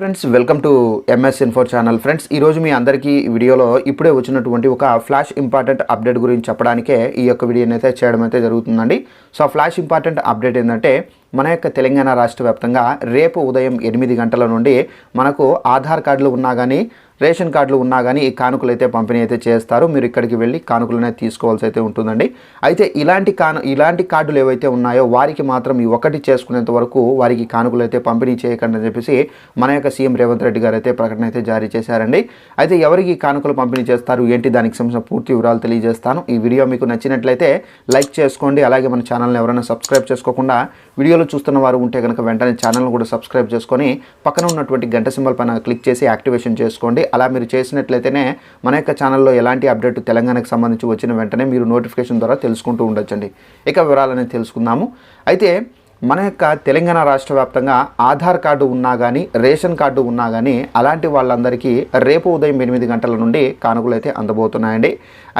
Friends welcome to M S info channel. Friends ఈరోజు మీ అందరికీ ఈ వీడియోలో ఇప్పుడే వచ్చినటువంటి ఒక ఫ్లాష్ ఇంపార్టెంట్ అప్డేట్ గురించి చెప్పడానికే ఈ యొక్క వీడియోని అయితే చేయడం అయితే జరుగుతుందండి. సో ఆ ఫ్లాష్ ఇంపార్టెంట్ అప్డేట్ ఏంటంటే మన యొక్క తెలంగాణ రాష్ట్ర వ్యాప్తంగా రేపు ఉదయం ఎనిమిది గంటల నుండి మనకు ఆధార్ కార్డులు ఉన్నా కానీ రేషన్ కార్డులు ఉన్నా కానీ ఈ కానుకలు అయితే పంపిణీ అయితే చేస్తారు. మీరు ఇక్కడికి వెళ్ళి కానుకలు తీసుకోవాల్సి అయితే ఉంటుందండి. అయితే ఇలాంటి కాను ఇలాంటి కార్డులు ఏవైతే ఉన్నాయో వారికి మాత్రం ఈ ఒకటి చేసుకునేంత వరకు వారికి కానుకలు అయితే పంపిణీ చేయకండి అని చెప్పేసి మన యొక్క సీఎం రేవంత్ రెడ్డి గారు అయితే ప్రకటన అయితే జారీ చేశారండి. అయితే ఎవరికి కానుకలు పంపిణీ చేస్తారు? ఏంటి? దానికి సంబంధించిన పూర్తి వివరాలు తెలియజేస్తాను. ఈ వీడియో మీకు నచ్చినట్లయితే లైక్ చేసుకోండి. అలాగే మన ఛానల్ని ఎవరైనా సబ్స్క్రైబ్ చేసుకోకుండా వీడియోలు చూస్తున్న వారు ఉంటే కనుక వెంటనే ఛానల్ను కూడా సబ్స్క్రైబ్ చేసుకొని పక్కన ఉన్నటువంటి గంట సింబల్ పైన క్లిక్ చేసి యాక్టివేషన్ చేసుకోండి. అలా మీరు చేసినట్లయితేనే మన యొక్క ఛానల్లో ఎలాంటి అప్డేట్ తెలంగాణకు సంబంధించి వచ్చిన వెంటనే మీరు నోటిఫికేషన్ ద్వారా తెలుసుకుంటూ ఉండొచ్చండి. ఇక వివరాలని తెలుసుకుందాము. అయితే మన యొక్క తెలంగాణ రాష్ట్ర వ్యాప్తంగా ఆధార్ కార్డు ఉన్నా కానీ రేషన్ కార్డు ఉన్నా కానీ అలాంటి వాళ్ళందరికీ రేపు ఉదయం ఎనిమిది గంటల నుండి కానుకలు అయితే అందబోతున్నాయండి.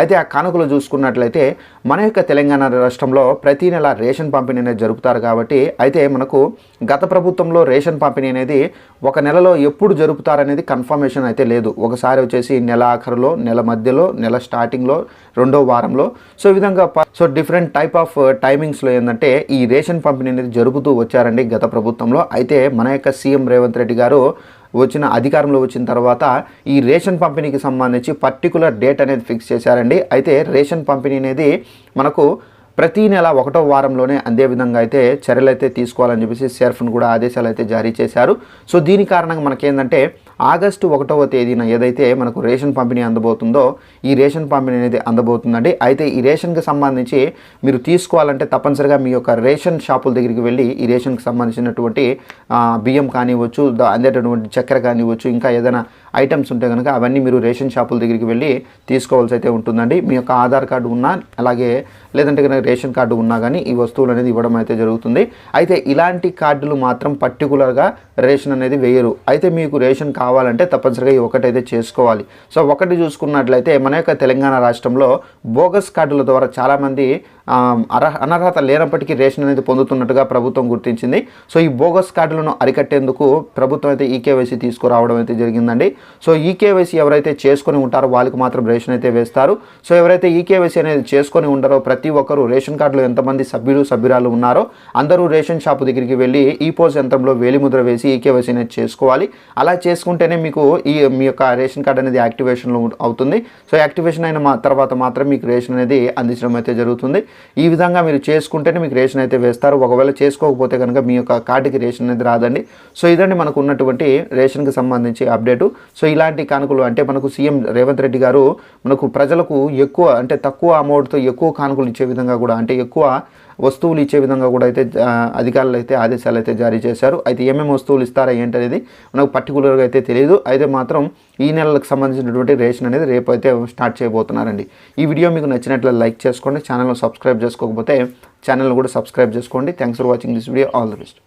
అయితే ఆ కానుకలు చూసుకున్నట్లయితే మన యొక్క తెలంగాణ రాష్ట్రంలో ప్రతి నెల రేషన్ పంపిణీ అనేది జరుపుతారు కాబట్టి అయితే మనకు గత ప్రభుత్వంలో రేషన్ పంపిణీ అనేది ఒక నెలలో ఎప్పుడు జరుపుతారనేది కన్ఫర్మేషన్ అయితే లేదు. ఒకసారి వచ్చేసి నెల ఆఖరులో నెల మధ్యలో నెల స్టార్టింగ్లో రెండో వారంలో. సో ఈ విధంగా సో డిఫరెంట్ టైప్ ఆఫ్ టైమింగ్స్లో ఏంటంటే ఈ రేషన్ పంపిణీ అనేది జరుపుతూ వచ్చారండి గత ప్రభుత్వంలో. అయితే మన యొక్క సీఎం రేవంత్ రెడ్డి గారు వచ్చిన అధికారంలో వచ్చిన తర్వాత ఈ రేషన్ పంపిణీకి సంబంధించి పర్టికులర్ డేట్ అనేది ఫిక్స్ చేశారండి. అయితే రేషన్ పంపిణీ అనేది మనకు ప్రతి నెల ఒకటో వారంలోనే అందే విధంగా అయితే చర్యలు అయితే తీసుకోవాలని చెప్పేసి సెర్ఫ్ను కూడా ఆదేశాలు అయితే జారీ చేశారు. సో దీని కారణంగా మనకేంటంటే ఆగస్టు ఒకటవ తేదీన ఏదైతే మనకు రేషన్ పంపిణీ అందబోతుందో ఈ రేషన్ పంపిణీ అనేది అందబోతుందండి. అయితే ఈ రేషన్కి సంబంధించి మీరు తీసుకోవాలంటే తప్పనిసరిగా మీ యొక్క రేషన్ షాపుల దగ్గరికి వెళ్ళి ఈ రేషన్కి సంబంధించినటువంటి బియ్యం కానివ్వచ్చు అందేటటువంటి చక్కెర కానివ్వచ్చు ఇంకా ఏదైనా ఐటమ్స్ ఉంటే కనుక అవన్నీ మీరు రేషన్ షాపుల దగ్గరికి వెళ్ళి తీసుకోవాల్సి అయితే ఉంటుందండి. మీ యొక్క ఆధార్ కార్డు ఉన్నా అలాగే లేదంటే కనుక రేషన్ కార్డు ఉన్నా కానీ ఈ వస్తువులు అనేది ఇవ్వడం అయితే జరుగుతుంది. అయితే ఇలాంటి కార్డులు మాత్రం పర్టికులర్గా రేషన్ అనేది వేయరు. అయితే మీకు రేషన్ కావాలంటే తప్పనిసరిగా ఈ ఒకటైతే చేసుకోవాలి. సో ఒకటి చూసుకున్నట్లయితే మన యొక్క తెలంగాణ రాష్ట్రంలో బోగస్ కార్డుల ద్వారా చాలామంది అర్హ అనర్హత లేనప్పటికీ రేషన్ అనేది పొందుతున్నట్టుగా ప్రభుత్వం గుర్తించింది. సో ఈ బోగస్ కార్డులను అరికట్టేందుకు ప్రభుత్వం అయితే ఈకేవైసీ తీసుకురావడం అయితే జరిగిందండి. సో ఈకేవైసీ ఎవరైతే చేసుకొని ఉంటారో వాళ్ళకి మాత్రం రేషన్ అయితే వేస్తారు. సో ఎవరైతే ఈకేవైసీ అనేది చేసుకొని ఉంటారో ప్రతి ఒక్కరూ రేషన్ కార్డులో ఎంతమంది సభ్యులు సభ్యురాలు ఉన్నారో అందరూ రేషన్ షాపు దగ్గరికి వెళ్ళి ఈ పోస్ యంత్రంలో వేలిముద్ర వేసి ఈకేవైసీ అనేది చేసుకోవాలి. అలా చేసుకుంటేనే మీకు ఈ మీ యొక్క రేషన్ కార్డు అనేది యాక్టివేషన్లో అవుతుంది. సో యాక్టివేషన్ అయిన తర్వాత మాత్రం మీకు రేషన్ అనేది అందించడం అయితే జరుగుతుంది. ఈ విధంగా మీరు చేసుకుంటేనే మీకు రేషన్ అయితే వేస్తారు. ఒకవేళ చేసుకోకపోతే కనుక మీ యొక్క కార్డుకి రేషన్ అనేది రాదండి. సో ఇదండి మనకు ఉన్నటువంటి రేషన్కి సంబంధించి అప్డేటు. సో ఇలాంటి కానుకలు అంటే మనకు సీఎం రేవంత్ రెడ్డి గారు మనకు ప్రజలకు ఎక్కువ అంటే తక్కువ అమౌంట్తో ఎక్కువ కానుకలు ఇచ్చే విధంగా కూడా అంటే ఎక్కువ వస్తువులు ఇచ్చే విధంగా కూడా అయితే అధికారులు అయితే ఆదేశాలు అయితే జారీ చేశారు. అయితే ఏమేమి వస్తువులు ఇస్తారా ఏంటనేది మనకు పర్టికులర్గా అయితే తెలియదు. అయితే మాత్రం ఈ నెలలకు సంబంధించినటువంటి రేషన్ అనేది రేపు అయితే స్టార్ట్ చేయబోతున్నారండి. ఈ వీడియో మీకు నచ్చినట్లు లైక్ చేసుకోండి. ఛానల్ను సబ్స్క్రైబ్ చేసుకోకపోతే ఛానల్ కూడా సబ్స్క్రైబ్ చేసుకోండి. Thanks for watching this video all the best